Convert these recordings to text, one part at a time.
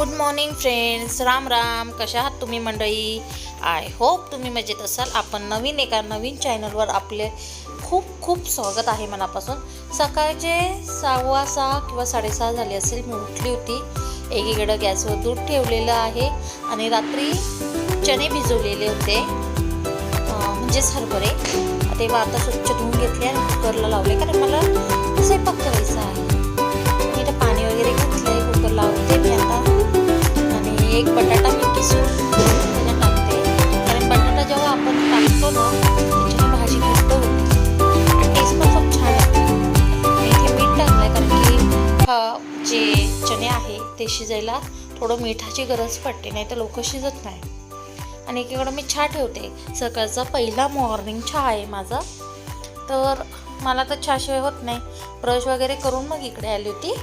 Good morning friends Ram Ram. कशा आहात तुम्ही मंडळी? आय होप तुम्ही मजेत असाल. आपण नवीन एका नवीन चॅनलवर आपले खूप खूप स्वागत आहे मनापासून. सकाळचे सहावा सहा किंवा साडेसहा झाले असेल. मी उठली होती. एकीकडं गॅसवर दूध ठेवलेलं आहे आणि रात्री चणे भिजवलेले होते. म्हणजेच हरभरे. ते आता स्वच्छ धुवून घेतले आणि कुकरला लावले. कारण मला स्वयंपाक करायचा एक बटाटा मी किसून त्याच्यात टाकते. कारण बटाटा जेव्हा आपण टाकतो ना त्याच्याने भाजी घट्ट होते. टेस्ट पण खूप छान येते. इथे मीठ टाकलंय कारण की हा जे चणे आहे ते शिजायला थोडं मिठाची गरज पडते नाही तर लोक शिजत नाही. आणि एकीकडं मी चहा ठेवते. सकाळचा पहिला मॉर्निंग चहा आहे माझा. तर मला तर चहाशिवाय होत नाही. ब्रश वगैरे करून मग इकडे आली होती.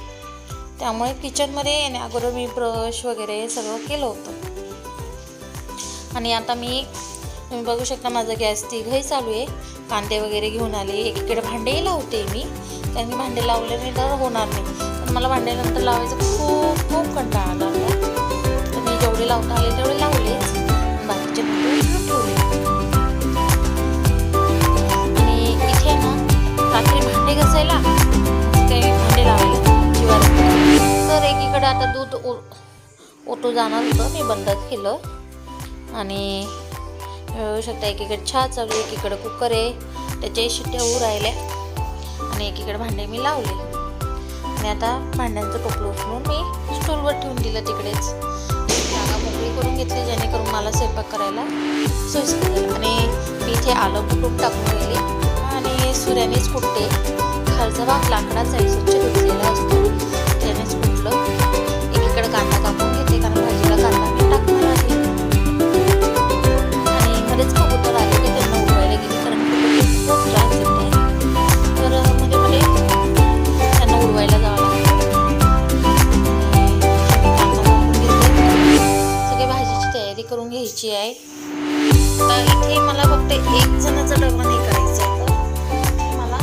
त्यामुळे किचनमध्ये येण्या अगोदर मी ब्रश वगैरे सगळं केलं होतं. आणि आता मी तुम्ही बघू शकता माझं गॅस तिघही चालू आहे. कांदे वगैरे घेऊन आले. एकीकडे भांडेही लावते मी. कारण की भांडे लावल्याने तर होणार नाही. पण मला भांड्यानंतर लावायचं खूप खूप कंटाळा आला तर मी जेवढे लावता आले तेवढे लावलेच आता दूध ओ ओतू जाणार होतं. मी बंद केलं. आणि मिळू शकता एकीकडे छा चालू आहे एकीकडे कुकर आहे. त्याच्याही शिट्ट्या होऊ राहिल्या आणि एकीकडे भांडे मी लावले. आणि आता भांड्यांचं टोपलं उचलून मी स्टूलवर ठेवून दिलं तिकडेच. जागा मोकळी करून घेतली जेणेकरून मला स्वयंपाक करायला सोयीस्कर आणि मी इथे आलं कुटून टाकून गेली आणि सूर्यानेच कुठते खालचा भाग लाकडाचा आहे स्वच्छ धुतलेला असतो. त्यानेच कुठलं इकडं कांदा कापून घेते कारण भाजीला कांदा मी टाकणार आहे आणि मध्येच कबूतर आले की त्यांना उडवायला गेले कारण खूप त्रास देते तर म्हणजे मध्ये त्यांना उडवायला जावं लागतं. सगळी भाजीची तयारी करून घ्यायची आहे. तर इथे मला फक्त एक जणाचा डबा नाही करायचा आहे. मला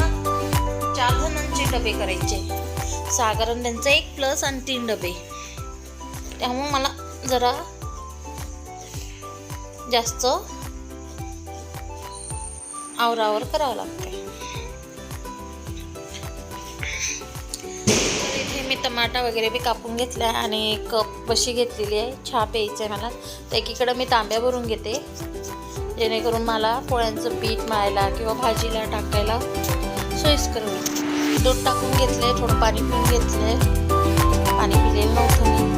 चार जणांचे डबे करायचे साधारण त्यांचा एक प्लस आणि तीन डबे. त्यामुळे मला जरा जास्त आवरावर करावं लागते तर इथे मी टमाटा वगैरे बी कापून घेतला आहे आणि कप बशी घेतलेली आहे. चहा प्यायचं आहे मला. तर एकीकडं मी तांब्या भरून घेते. जेणेकरून मला पोळ्यांचं पीठ मळायला किंवा भाजीला टाकायला सोयीस्कर होईल. दूध टाकून घेतलं आहे थोडं पाणी पिऊन घेतले पाणी पिलेलं नव्हतं मी.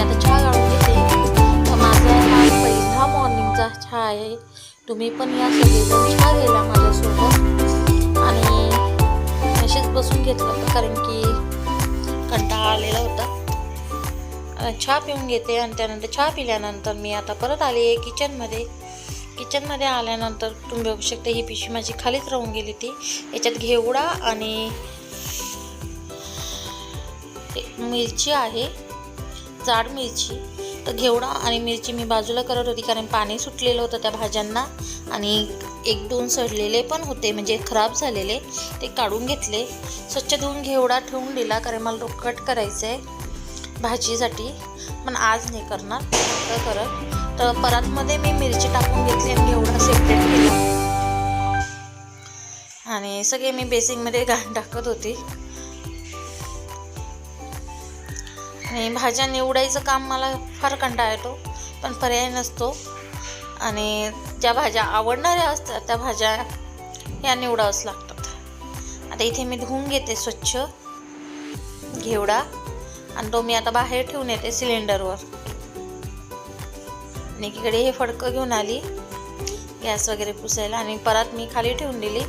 आणि आता चहा गाळून घेते तर माझा हा पहिला मॉर्निंगचा चहा आहे तुम्ही पण या सगळेजण चहा घ्यायला माझ्यासोबत आणि असेच बसून घेतलं होतं कारण की कंटाळा आलेला होता चहा पिऊन घेते आणि त्यानंतर चहा पिल्यानंतर मी आता परत आले आहे किचनमध्ये किचनमध्ये आल्यानंतर तुम्ही बघू शकता ही पिशवी माझी खालीच राहून गेली ती याच्यात घेवडा आणि ते मिरची आहे जाड मिरची. तर घेवडा आणि मिरची मी बाजूला करत होती कारण पाणी सुटलेलं होतं त्या भाज्यांना आणि एक दोन सडलेले पण होते म्हणजे खराब झालेले. ते काढून घेतले. स्वच्छ धुवून घेवडा ठेवून दिला कारण मला कट करायचं आहे भाजीसाठी. पण आज नाही करणार तर करत. तर परातमध्ये मी मिरची टाकून घेतली आणि घेवडा सेपरेट केला. आणि सगळे मी बेसिंगमध्ये घाण टाकत होती. आणि भाज्या निवडायचं काम मला फार कंटाळा येतो पण पर्याय नसतो. आणि ज्या भाज्या आवडणाऱ्या असतात त्या भाज्या या निवडावंच लागतात. आता इथे मी धुवून घेते स्वच्छ घेवडा आणि तो मी आता बाहेर ठेवून येते सिलेंडरवर. आणि एकीकडे हे फडकं घेऊन आली गॅस वगैरे पुसायला आणि परत मी खाली ठेवून दिली.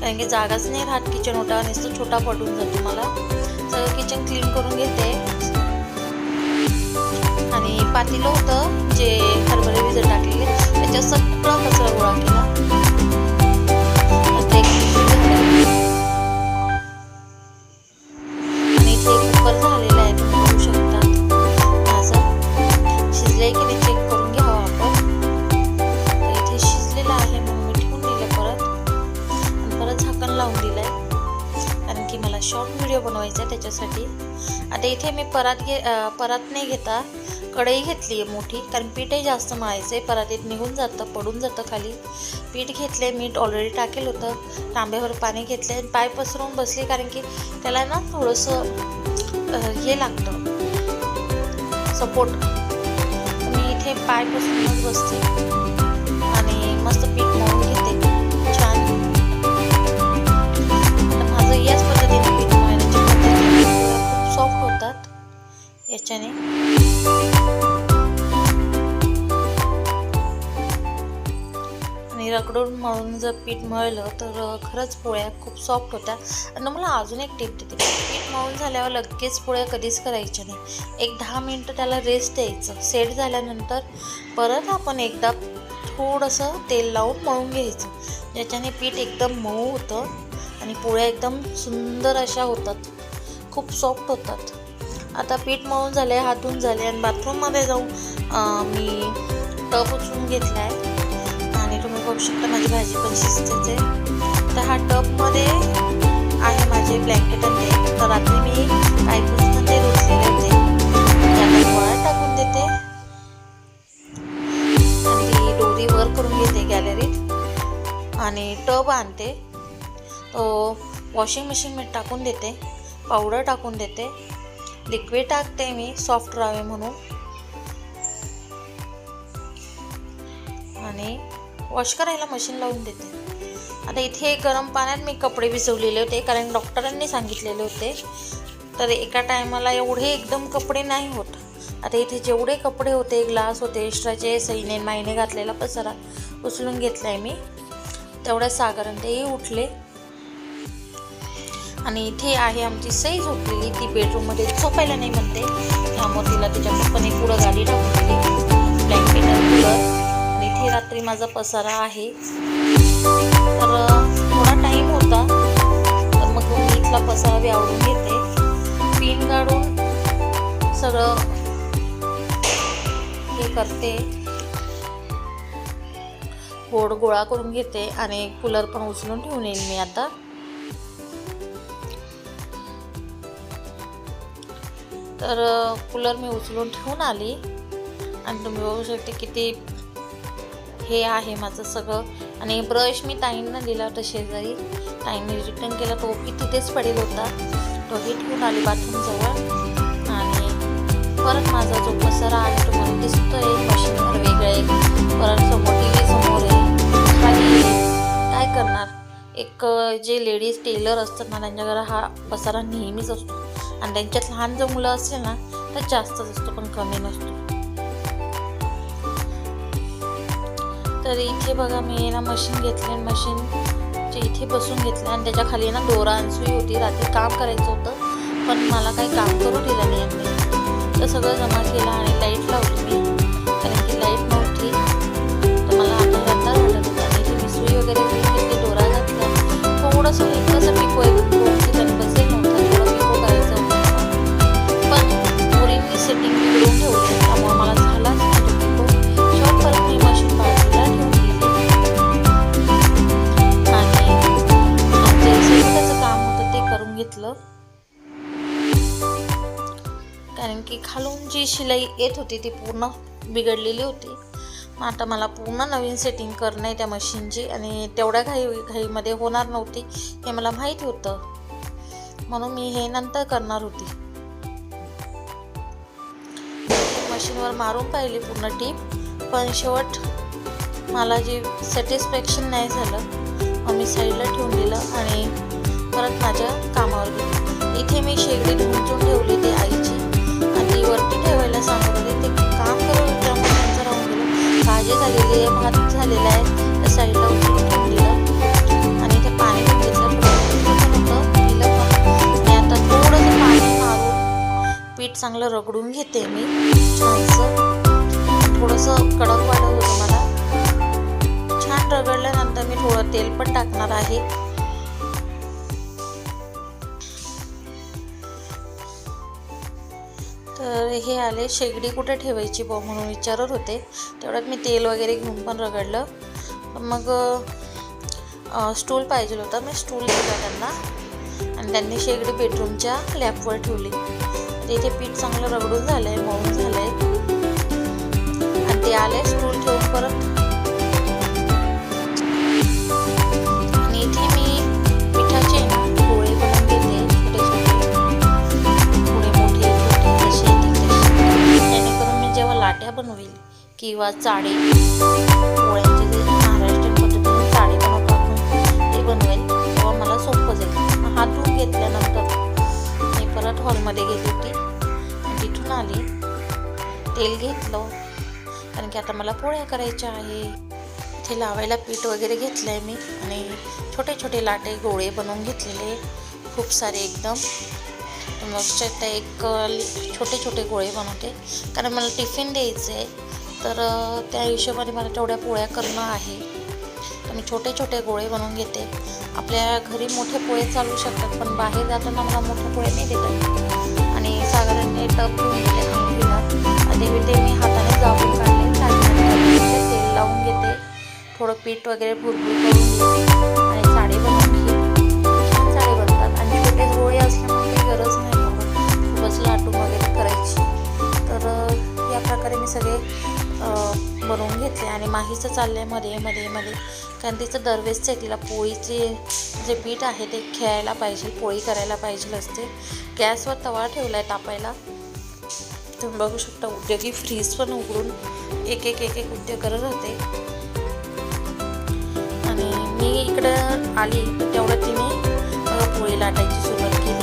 कारण की जागाच नाही राहत किचन ओटा नुसतं छोटा पडून जातो मला. सगळं किचन क्लीन करून घेते. पातेलं होतं जे हरभरे भिजत टाकलेले. त्याच्यात इथे मी परात घे परात नाही घेता. कढई घेतली आहे मोठी कारण पीठही जास्त मळायचं आहे. परातीत निघून जातं पडून जातं खाली. पीठ घेतले मीठ ऑलरेडी टाकेल होतं. तांब्यावर पाणी घेतले आणि पाय पसरवून बसले कारण की त्याला ना थोडंसं हे लागतं. सपोर्ट. मी इथे पाय पसरूनच बसते. आणि मस्त पीठ मळून घेते. छान. माझं याच पद्धतीने याच्याने. आणि रगडून मळून जर पीठ मळलं तर खरंच पोळ्या खूप सॉफ्ट होत्या. आणि मला अजून एक टिप देते. पीठ मळून झाल्यावर लगेच पोळ्या कधीच करायच्या नाही. एक दहा मिनटं त्याला रेस्ट द्यायचं. सेट झाल्यानंतर परत आपण एकदा थोडंसं तेल लावून मळून घ्यायचं. ज्याच्याने पीठ एकदम मऊ होतं आणि पोळ्या एकदम सुंदर अशा होतात. खूप सॉफ्ट होतात. आता पीठ मळून झाले हातून झाले आणि बाथरूममध्ये जाऊन मी टप उचलून घेतला आहे आणि तुम्ही बघू शकता माझी भाजी पण शिजतेच आहे. तर हा टपमध्ये आहे माझे ब्लँकेट आणि ते. तर रात्री मी काही ते धुतलेले होते त्याला वळा टाकून देते. आणि डोरी वर करून घेते गॅलरीत आणि टब आणते. तो वॉशिंग मशीनमध्ये टाकून देते. पावडर टाकून देते. लिक्विड टाकते मी सॉफ्ट राहावे म्हणून. आणि वॉश करायला मशीन लावून देते. आता इथे गरम पाण्यात मी कपडे भिजवलेले होते कारण डॉक्टरांनी सांगितलेले होते. तर एका टायमाला एवढे एकदम कपडे नाही होत. आता इथे जेवढे कपडे होते ग्लास होते एक्स्ट्राचे सईने मायने घातलेला पसरा उचलून घेतला आहे मी तेवढ्या साधारण तेही उठले. आणि इथे आहे आमची सई झोपलेली. ती बेडरूममध्ये झोपायला नाही म्हणते. त्यामुळे तिला तिच्या पप्पाने पुढं गाडी टाकून दिली ब्लँकेट आणि इथे रात्री माझा पसारा आहे. तर थोडा टाईम होता. तर मग मी इथला पसारा बी आवडून घेते. पिन काढून सगळं हे करते. गोड गोळा करून घेते. आणि कूलर पण उचलून ठेवून येईल मी आता. तर कूलर मी उचलून ठेवून आली. आणि तुम्ही बघू शकते किती हे आहे माझं सगळं. आणि ब्रश मी ताईंना दिला होता शेजारी. ताईंनी रिटर्न केला तो बी तिथेच पडेल होता. तोही ठेवून आली बाथरूमजवळ आणि परत माझा जो पसरा आहे तो मला दिसतोय. मशीनवर वेगळे परत समोर टी व्ही समोर आहे. काही काय करणार? एक जे लेडीज टेलर असतात ना त्यांच्या घरात हा पसारा नेहमीच असतो. आणि त्यांच्यात लहान जर मुलं असेल ना तर जास्तच असतो पण कमी नसतो. तर इथे बघा मी ना मशीन घेतली आणि मशीनच्या इथे बसून घेतलं आणि त्याच्याखाली ना दोरा सुई होती. रात्री काम करायचं होतं पण मला काही काम करू दिलं नाही तर सगळं जमा केलं आणि लाइट लावली मी. लागलं कारण की खालून जी शिलाई येत होती ती पूर्ण बिघडलेली होती. मग आता मला पूर्ण नवीन सेटिंग करणं आहे त्या मशीनची आणि तेवढ्या घाई घाईमध्ये होणार नव्हती हे मला माहीत होतं. म्हणून मी हे नंतर करणार होती. मशीनवर मारून पाहिली पूर्ण टीप पण शेवट मला जे सॅटिस्फॅक्शन नाही झालं मग मी साईडला ठेवून दिलं आणि परत माझ्या कामावर इथे मी शेगडी धुंचून ठेवली ती आईची. आणि ती वरती ठेवायला सांगितले ते काम करून त्यामुळे त्यांचं राहून गेलं. भाजी झालेली आहे भात झालेला आहे त्या साईडला उचलून ठेवून दिलं आणि ते पाणी घेतलं पिलं पण आता थोडंसं पाणी मारून पीठ चांगलं रगडून घेते मी छानसं. थोडंसं कडक वाढवलं होतं मला. छान रगडल्यानंतर मी थोडं तेल पण टाकणार आहे. तर हे आले. शेगडी कुठे ठेवायची बॉ म्हणून विचारत होते. तेवढ्यात मी तेल वगैरे घेऊन पण रगडलं. मग स्टूल पाहिजे होता. मी स्टूल दिला त्यांना. आणि त्यांनी शेगडी बेडरूमच्या लॅपवर ठेवली. तर इथे पीठ चांगलं रगडून झालं आहे मऊन झालं आहे आणि ते आले साड्या बनवेल. किंवा चाळे पोळ्यांचे जे महाराष्ट्रीयन पद्धतीने चाळे बनवतो ते बनवेल. तेव्हा मला सोपं जाईल. हात धुवून घेतल्यानंतर मी परत हॉलमध्ये गेली होती. तिथून आली. तेल घेतलं. कारण की आता मला पोळ्या करायच्या आहे. इथे लावायला पीठ वगैरे घेतलं आहे मी. आणि छोटे छोटे लाटे गोळे बनवून घेतलेले. खूप सारे एकदम. मग शकता एक छोटे छोटे गोळे बनवते. कारण मला टिफिन द्यायचं आहे तर त्या हिशोबाने मला तेवढ्या पोळ्या करणं आहे. तर मी छोटे छोटे गोळे बनवून घेते. आपल्या घरी मोठे पोळे चालू शकतात पण बाहेर जाताना मला मोठे पोळे नाही देतात आणि साधारण टप घेऊन घेते आंघोळीला आणि ते मी हाताने जाऊन काढले तेल लावून घेते. थोडं पीठ वगैरे भुरभुर करून घेते. आणि साडी बनवून घेते. साडी बनतात. आणि छोटे गोळे असल्यामुळे काही गरज नाही. बाबा लाटून वगैरे करायची. तर या प्रकारे मी सगळे बनवून घेतले आणि माहीचं चाललं आहे मध्ये मध्ये मध्ये. कारण तिचं दरवेळेस आहे तिला पोळीचे जे पीठ आहे ते खेळायला पाहिजे पोळी करायला पाहिजे असते. गॅसवर तवा ठेवला आहे तापायला. तुम्ही बघू शकता उद्योगी फ्रीज पण उघडून एक एक एक एक उद्योग करत होते. आणि मी इकडं आली तर तेवढं तिने पोळी लाटायची सुरुवात केली.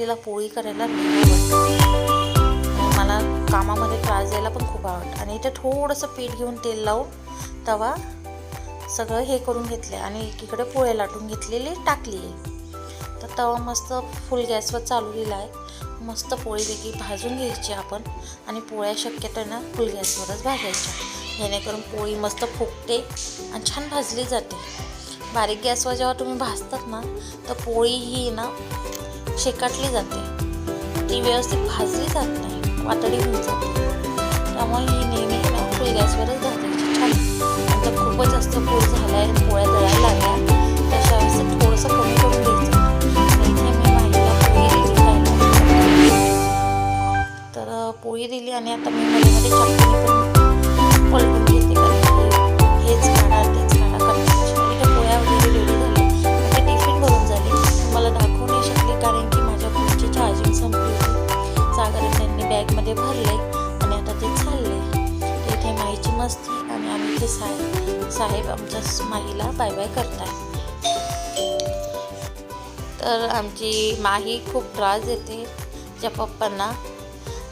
तिला पोळी करायला मला कामामध्ये त्रास द्यायला पण खूप आवडतं. आणि इथे थोडंसं पीठ घेऊन तेल लावून तवा सगळं हे करून घेतले आणि एकीकडे पोळ्या लाटून घेतलेली टाकली आहे. तर तवा मस्त फुल गॅसवर चालू दिला आहे. मस्त पोळीपैकी भाजून घ्यायची आपण. आणि पोळ्या शक्यतो ना फुल गॅसवरच भाजायच्या. जेणेकरून पोळी मस्त फुगते आणि छान भाजली जाते. बारीक गॅसवर जेव्हा तुम्ही भाजतात ना तर पोळी ही ना शेकाटली जाते. ती व्यवस्थित भाजली जात नाही. वातडी होऊन जाते. त्यामुळे ही नेहमी फुल गॅसवरच भाजायची छान. आता खूपच जास्त पोळी झाला आहे पोळ्या जळायला लागल्या. तशा वेळेस थोडंसं कमी करून पोळी दिली तर पोळी दिली आणि आता मी मध्ये मध्ये चटणी पण पलटून आमची माही खूप त्रास देते तिच्या पप्पांना.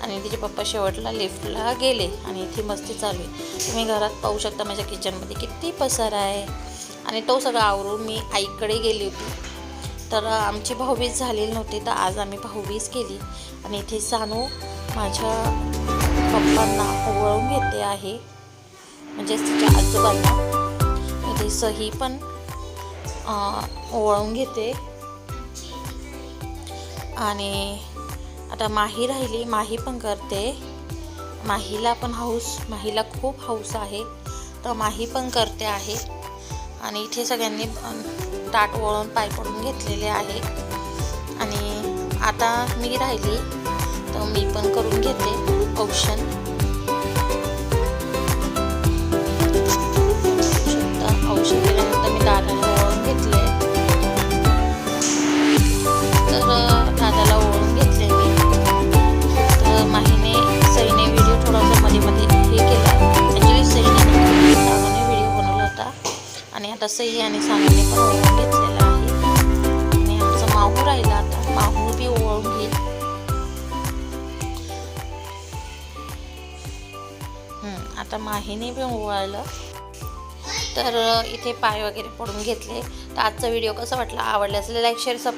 आणि तिचे पप्पा शेवटला लिफ्टला गेले आणि इथे मस्ती चालू आहे. तुम्ही घरात पाहू शकता माझ्या किचनमध्ये किती पसार आहे. आणि तो सगळा आवरून मी आईकडे गेली होती. तर आमची भाऊबीज झालेली नव्हती तर आज आम्ही भाऊबीज केली. आणि इथे सानू माझ्या पप्पांना ओवळून घेते आहे. म्हणजेच तिच्या आजोबांना. इथे सही पण ओवळून घेते. आणि आता माही राहिली माही पण करते. माहीला पण हाऊस माहीला खूप हाऊस आहे. तर माही पण करते आहे. आणि इथे सगळ्यांनी ताट वळून पाय पडून घेतलेले आहे. आणि आता मी राहिली तर मी पण करून घेते औषण औषध केल्यानंतर मी दादाला वळून घेतले. तर आणि आणि सांगणे पण ओळून घेतलेला आहे. आणि आमचं माहू राहिला आता. माहू बी ओळून घेईल. आता माहीने बी ओवाळलं तर इथे पाय वगैरे पडून घेतले. तर आजचा व्हिडिओ कसा वाटला? आवडला असेल लाईक शेअर सब